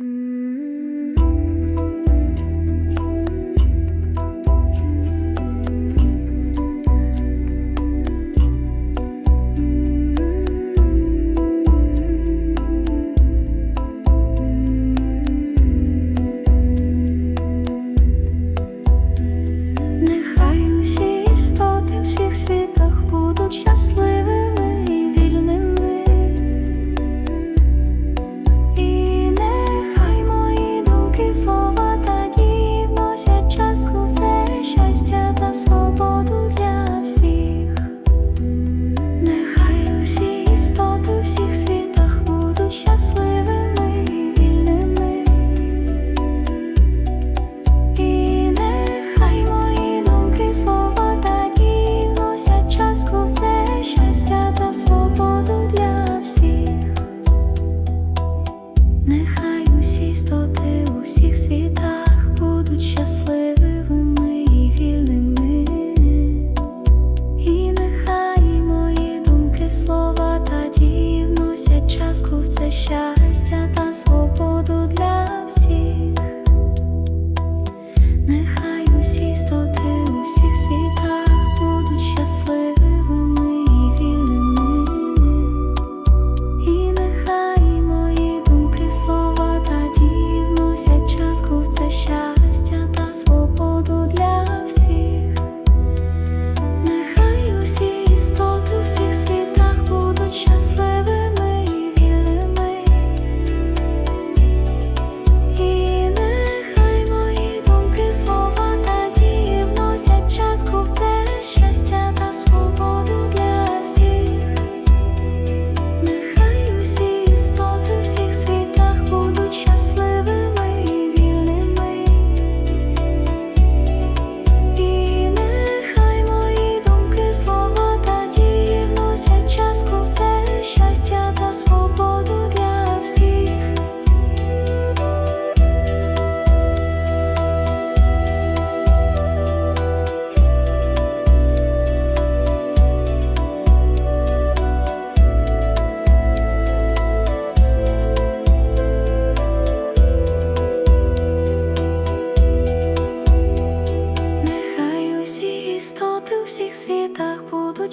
Mm.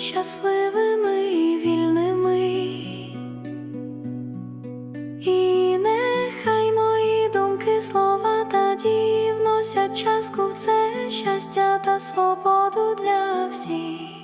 щасливими і вільними, і нехай мої думки, слова та дії вносять часку в це щастя та свободу для всіх.